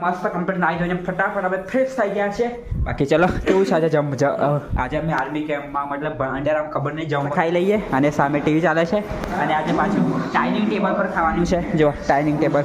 મસ્ત કમ્પ્લીટ નાઈ ધોઈને ફટાફટ હવે ફ્રેશ થઈ ગયા છે. બાકી ચલો કેવું છે આજે જમ આજે અમે આર્મી કેમ્પમાં મતલબ અંડર ખબર નહીં જમ ખાઈ લઈએ અને સામે ટીવી ચાલે છે. અને આજે પાછું ડાઇનિંગ ટેબલ પર ખાવાનું છે. જો ડાઇનિંગ ટેબલ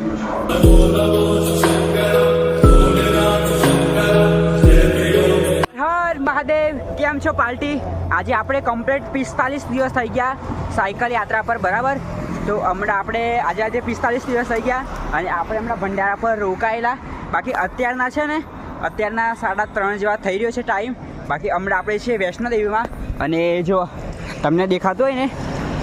હર મહાદેવ કેમ છો પાર્ટી આજે આપણે કમ્પ્લીટ પિસ્તાલીસ દિવસ થઈ ગયા સાયકલ યાત્રા પર બરાબર? તો હમણાં આપણે આજે આજે પિસ્તાલીસ દિવસ થઈ ગયા અને આપણે હમણાં ભંડારા પર રોકાયેલા. બાકી અત્યારના છે ને, અત્યારના સાડા ત્રણ જેવા થઈ રહ્યો છે ટાઈમ બાકી હમણાં આપણે છીએ વૈષ્ણોદેવીમાં. અને જો તમને દેખાતું હોય ને,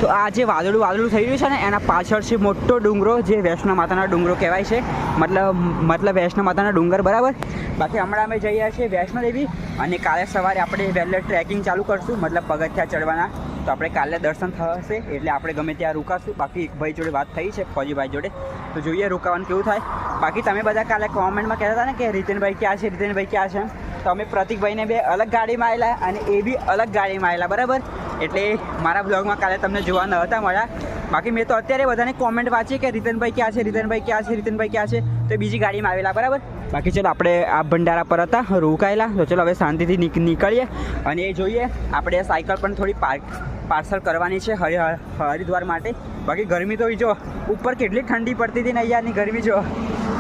તો આ જે વાદળું વાદળું થઈ રહ્યું છે ને, એના પાછળ છે મોટો ડુંગરો, જે વૈષ્ણો માતાના ડુંગરો કહેવાય છે. મતલબ મતલબ વૈષ્ણો માતાના ડુંગર, બરાબર? બાકી હમણાં અમે જઈ રહ્યા છીએ વૈષ્ણોદેવી. અને કાલે સવારે આપણે વહેલે ટ્રેકિંગ ચાલુ કરશું, મતલબ પગથિયા ચડવાના. તો આપણે કાલે દર્શન થશે, એટલે આપણે ગમે ત્યાં રોકાશું. બાકી એક ભાઈ જોડે વાત થઈ છે, ફોજીભાઈ જોડે. તો જોઈએ રોકાવાનું કેવું થાય. બાકી તમે બધા કાલે કોમેન્ટમાં કહેતા હતા ને કે રીતેનભાઈ ક્યાં છે, રીતેનભાઈ ક્યાં છે તો અમે પ્રતિકભાઈને બે અલગ ગાડીમાં આવેલા અને એ બી અલગ ગાડીમાં આવેલા બરાબર? એટલે મારા બ્લોગમાં કાલે તમને જોવા ન હતા મળ્યા. બાકી મેં તો અત્યારે બધાને કોમેન્ટ વાંચી કે રીતનભાઈ ક્યાં છે, રીતનભાઈ ક્યાં છે, રીતનભાઈ ક્યાં છે, તો બીજી ગાડીમાં આવેલા, બરાબર? બાકી ચલો આપણે આ ભંડારા પર હતા, રોકાયેલા. તો ચલો હવે શાંતિથી નીક- નીકળીએ અને એ જોઈએ, આપણે સાયકલ પણ થોડી પાર્ક પાર્સલ કરવાની છે હરિદ્વાર માટે. બાકી ગરમી તો જો, ઉપર કેટલી ઠંડી પડતી હતી ને અહીંયાની ગરમી જો.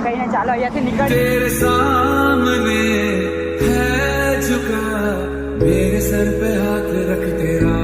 કહીને ચાલો અહીંયાથી નીકળ સર પે હાથ રખ તેરા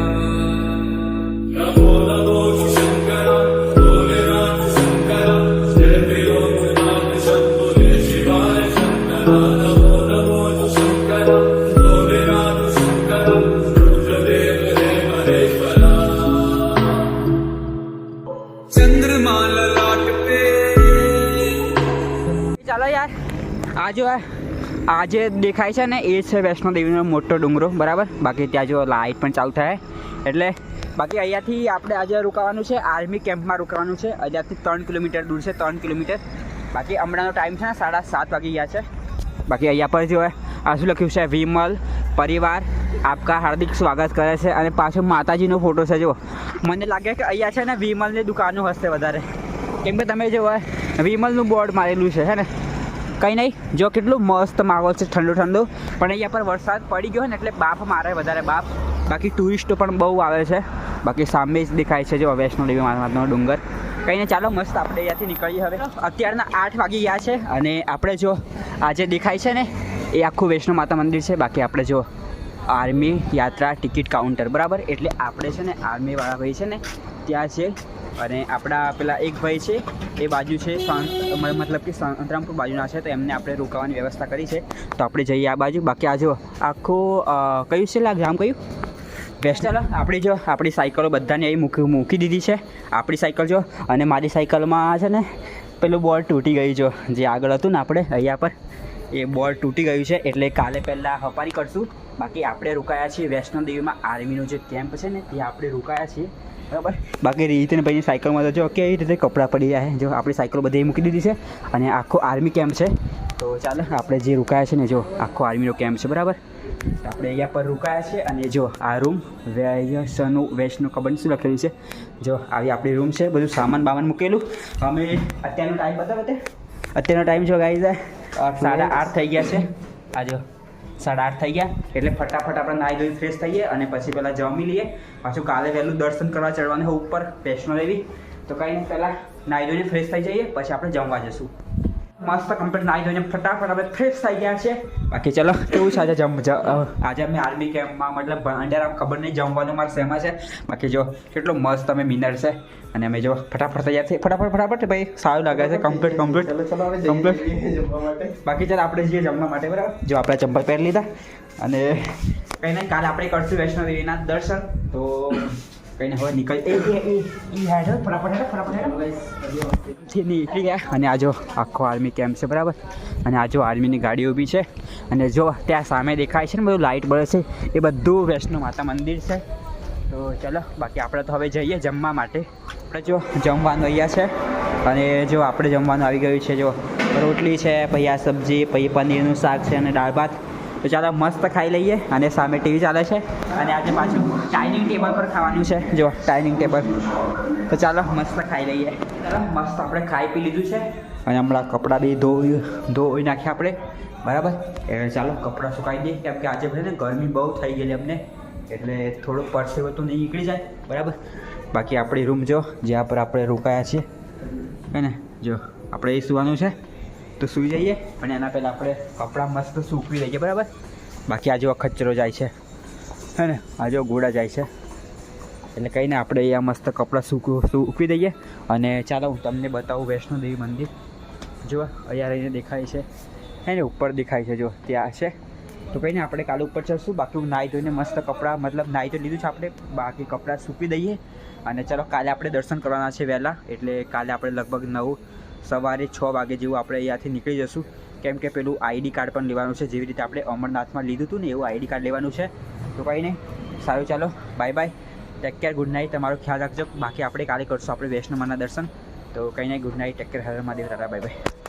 જો આ જે દેખાય છે ને, એ છે વૈષ્ણોદેવીનો મોટો ડુંગરો, બરાબર? બાકી ત્યાં જો લાઇટ પણ ચાલુ થાય. એટલે બાકી અહીંયાથી આપણે આજે રોકાવાનું છે, આર્મી કેમ્પમાં રોકાવાનું છે. અહીંયાથી ત્રણ કિલોમીટર દૂર છે, ત્રણ કિલોમીટર. બાકી હમણાંનો ટાઈમ છે ને, સાડા સાત વાગી ગયા છે. બાકી અહીંયા પર જો આ શું લખ્યું છે? વિમલ પરિવાર આપકા હાર્દિક સ્વાગત કરે છે અને પાછો માતાજીનો ફોટો છે જો મને લાગે કે અહીંયા છે ને, વિમલની દુકાનો હશે વધારે. કેમ કે તમે જો વિમલનું બોર્ડ મારેલું છે, હે ને? કંઈ નહીં. જો કેટલું મસ્ત માહોલ છે ઠંડુ ઠંડુ. પણ અહીંયા પર વરસાદ પડી ગયો ને એટલે બાફ મારે વધારે બાફ બાકી ટુરિસ્ટો પણ બહુ આવે છે. બાકી સામે જ દેખાય છે જો વૈષ્ણોદેવી માતાનો ડુંગર. કંઈ નહીં, ચાલો મસ્ત આપણે અહીંયાથી નીકળીએ હવે. અત્યારના આઠ વાગી ગયા છે અને આપણે જો આજે દેખાય છે ને, એ આખું વૈષ્ણો માતા મંદિર છે. બાકી આપણે જો આર્મી યાત્રા ટિકિટ કાઉન્ટર, બરાબર? એટલે આપણે છે ને આર્મીવાળા ભાઈ છે ને, ત્યાં છે. અને આપણા પેલા એક ભાઈ છે એ બાજુ છે મતલબ કે સંતરામપુર બાજુના છે તો એમને આપણે રોકાવાની વ્યવસ્થા કરી છે. તો આપણે જઈએ આ બાજુ. બાકી આ જો આખું કયું છે લા ગામ કયું? બેસ્ટ ચાલો. આપણી જો આપણી સાયકલો બધાને અહીં મૂકી મૂકી દીધી છે. આપણી સાયકલ જો અને મારી સાયકલમાં છે ને પેલું બોર્ડ તૂટી ગયું જો જે આગળ હતું ને આપણે અહીંયા પર. એ બોર્ડ તૂટી ગયું છે એટલે કાલે પહેલાં હપારી કરશું. બાકી આપણે રોકાયા છીએ વૈષ્ણોદેવીમાં આર્મીનો જે કેમ્પ છે ને તે આપણે રોકાયા છીએ. બરાબર? બાકી રીતે ભાઈની સાયકલમાં તો જો કેવી રીતે કપડાં પડી જાય, જો આપણી સાયકલ બધી મૂકી દીધી છે અને આખો આર્મી કેમ્પ છે. તો ચાલો, આપણે જે રોકાયા છે ને જો, આખો આર્મીનો કેમ્પ છે, બરાબર? આપણે અહીંયા પર રોકાયા છે અને જો આ રૂમ વૈષ્ણુ વૈષ્ણુ ખબર શું લખેલું છે? જો આવી આપણી રૂમ છે, બધું સામાન બામાન મૂકેલું. અમે અત્યારનો ટાઈમ બતાવો અત્યારનો ટાઈમ જો ગાઈ જાય સાડા આઠ થઈ ગયા છે. આ જો સાડા આઠ થઈ ગયા. એટલે ફટાફટ આપણે નાહી ધોઈ ફ્રેશ થઈએ અને પછી પહેલાં જમી લઈએ પાછું કાલે વહેલું દર્શન કરવા ચડવાનું હોય ઉપર વૈષ્ણોદેવી તો કંઈ નહીં, પહેલાં નાહી ધોઈને ફ્રેશ થઈ જઈએ, પછી આપણે જમવા જશું મસ્ત કમ્પ્લીટ નાહી ધોઈને ફટાફટ આપણે ફ્રેશ થઈ ગયા છે. બાકી ચલો કેવું છે આજે જમ આજે અમે આર્મી કેમ્પમાં મતલબ અંડર ખબર નહીં જમવાનું મારે શેમાં છે. બાકી જો કેટલો મસ્ત અમે મિનર છે. અને અમે જો ફટાફટ તૈયાર છે ફટાફટ ફટાફટ ભાઈ સારું લાગે છે. કમ્પ્લીટ કમ્પ્લીટ કમ્પ્લીટ બાકી ચાલ આપણે જઈએ જમવા માટે બરાબર? જો આપણે ચંપલ પહેરી લીધા. અને કંઈ નહીં કાલે આપણે કરશું વૈષ્ણોદેવીના દર્શન. તો કંઈ નહીં હવે નીકળ એ એ એ એ ફટાફટ હેડ ફટાફટ હેડ નીકળી ગયા. અને આ જો આખો આર્મી કેમ્પ છે બરાબર? અને આ જો આર્મીની ગાડી ઊભી છે. અને જો ત્યાં સામે દેખાય છે ને બધું લાઇટ બળે છે એ બધું વૈષ્ણો માતા મંદિર છે. તો ચલો બાકી આપણે તો હવે જઈએ જમવા માટે. આપણે જો જમવાનું અહીંયા છે. અને જો આપણે જમવાનું આવી ગયું છે જો રોટલી છે પછી આ સબ્જી પછી પનીરનું શાક છે અને દાળ ભાત. તો ચાલો મસ્ત ખાઈ લઈએ અને સામે ટીવી ચાલે છે. અને આજે પાછું ડાઇનિંગ ટેબલ પર ખાવાનું છે. જો ડાઇનિંગ ટેબલ તો ચાલો મસ્ત ખાઈ લઈએ. ચાલો, મસ્ત આપણે ખાઈ પી લીધું છે. અને હમણાં કપડાં બી ધોઈ ધોઈ નાખ્યા આપણે. બરાબર? એટલે ચાલો કપડાં સુકાઈ દઈએ. કેમ કે આજે ભલે ગરમી બહુ થઈ ગયેલી અમને. એટલે થોડુંક પરસેવો તો નહીં નીકળી જાય. બરાબર? બાકી આપણી રૂમ જો, જ્યાં પર આપણે રોકાયા છીએ. હે ને? જો, આપણે એ સુવાનું છે. તો સૂઈ જઈએ અને એના પહેલાં આપણે કપડાં મસ્ત સૂકવી લઈએ, બરાબર? બાકી આજો ખચરો જાય છે, હે ને? આ જો ગોળા જાય છે. એટલે કંઈ ને આપણે અહીંયા મસ્ત કપડાં સૂકવું, સૂકવી દઈએ. અને ચાલો હું તમને બતાવું વૈષ્ણોદેવી મંદિર. જો, અહીંયા રહીને દેખાય છે. હે ને, ઉપર દેખાય છે, જો, ત્યાં છે. તો કંઈ ને આપણે કાલે ઉપર ચડશું. બાકી નાહી ધોઈને મસ્ત કપડાં, મતલબ નાહી તો લીધું છે આપણે. બાકી કપડાં સૂકવી દઈએ. અને ચાલો કાલે આપણે દર્શન કરવાના છે વહેલા. એટલે કાલે આપણે લગભગ નવ સવારે છ વાગે જેવું આપણે અહીંયાથી નીકળી જશું. કેમ કે પેલું આઈડી કાર્ડ પણ લેવાનું છે. જેવી રીતે આપણે અમરનાથમાં લીધું હતું ને એવું આઈડી કાર્ડ લેવાનું છે. તો કંઈ નહીં. સારું, ચાલો. Bye bye. Take care good night તમારો ખ્યાલ રાખજો. બાકી આપણે કાલે કરશું આપણે વૈષ્ણવમાના દર્શન. તો કંઈ નહીં. Good night take care Har Mahadev. Bye bye.